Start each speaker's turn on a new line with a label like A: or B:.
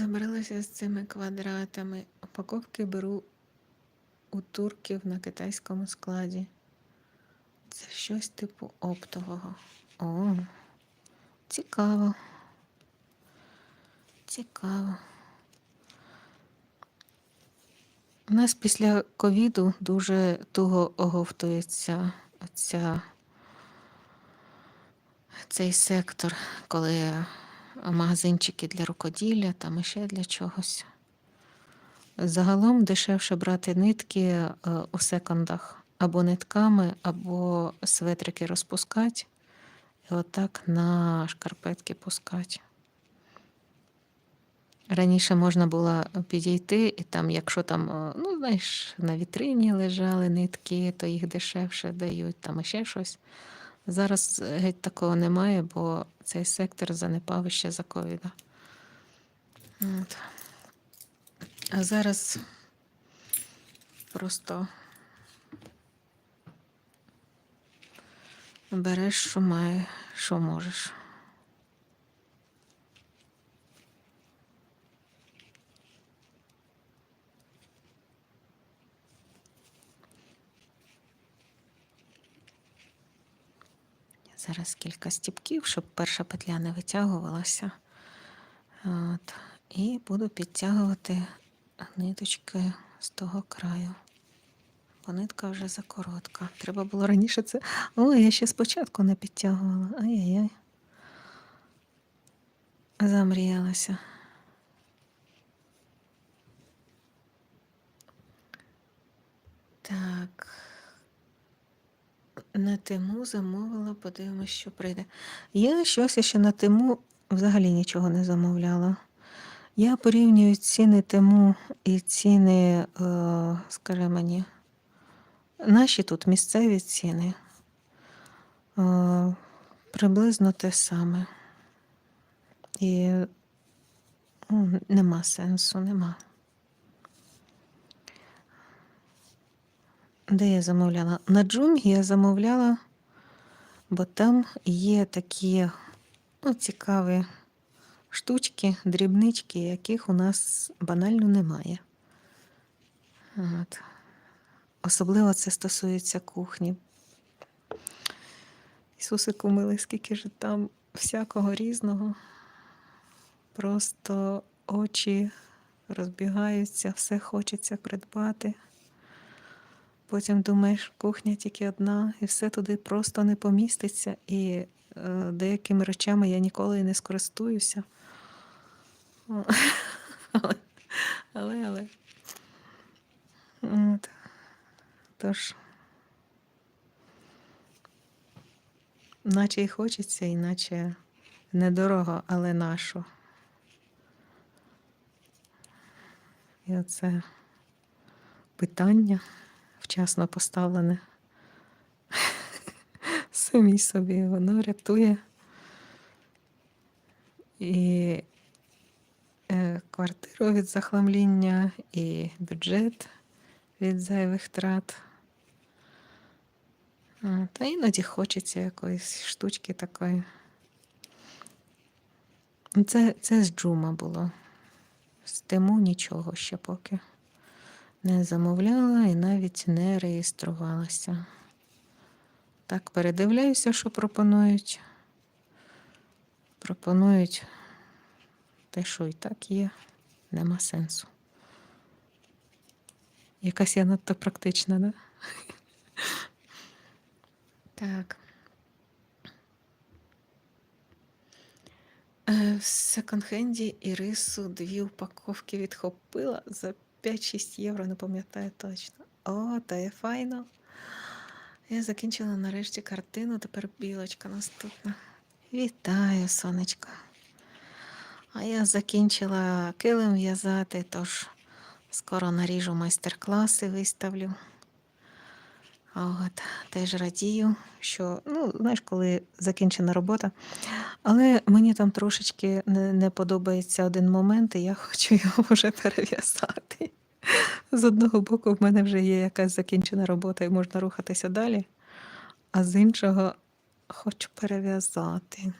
A: Забралася з цими квадратами. Упаковки беру у турків на китайському складі. Це щось типу оптового. О, цікаво. Цікаво. У нас після ковіду дуже туго оговтується ця, цей сектор, коли магазинчики для рукоділля, там іще для чогось. Загалом дешевше брати нитки е, у секондах або нитками, або светрики розпускати, і отак на шкарпетки пускати. Раніше можна було підійти, і там, якщо там, е, ну, знаєш, на вітрині лежали нитки, то їх дешевше дають, там іще щось. Зараз геть такого немає, бо цей сектор занепав ще за ковіда. А зараз просто береш, що має, що можеш. Зараз кілька стіпків, щоб перша петля не витягувалася. От. І буду підтягувати ниточки з того краю. Бо нитка вже закоротка. Треба було раніше це. Ой, я ще спочатку не підтягувала. Ай-яй-яй. Замріялася. Так. На Тиму замовила, подивимось, що прийде. Я щось ще на Тиму взагалі нічого не замовляла. Я порівнюю ціни Тиму і ціни, е, скажи мені, наші тут місцеві ціни. Е, приблизно те саме. І ну, нема сенсу, нема. Де я замовляла? На Джумгі я замовляла, бо там є такі ну, цікаві штучки, дрібнички, яких у нас банально немає. От. Особливо це стосується кухні. Ісусику милий, скільки ж там всякого різного. Просто очі розбігаються, все хочеться придбати. Потім думаєш, кухня тільки одна, і все туди просто не поміститься, і е, деякими речами я ніколи не скористуюся. Але, але. Тож, наче і хочеться, іначе недорого, але нащо. І оце питання вчасно поставлене. Самі собі воно рятує. І е, квартиру від захламління, і бюджет від зайвих трат. Та іноді хочеться якоїсь штучки такої. Це, це з джума було. З тему нічого ще поки не замовляла і навіть не реєструвалася. Так, передивляюся, що пропонують. Пропонують те, що і так є, нема сенсу. Якась я надто практична, да? Так. Е, В секонд-хенді Ірису дві упаковки відхопила за 5-6 євро, не пам'ятаю точно. О, та є файно. Я закінчила нарешті картину, тепер білочка наступна. Вітаю, сонечко. А я закінчила килим в'язати, тож скоро наріжу майстер-класи, виставлю. От, теж радію, що, ну, знаєш, коли закінчена робота. Але мені там трошечки не, не подобається один момент, і я хочу його вже перев'язати. З одного боку, в мене вже є якась закінчена робота і можна рухатися далі, а з іншого хочу перев'язати.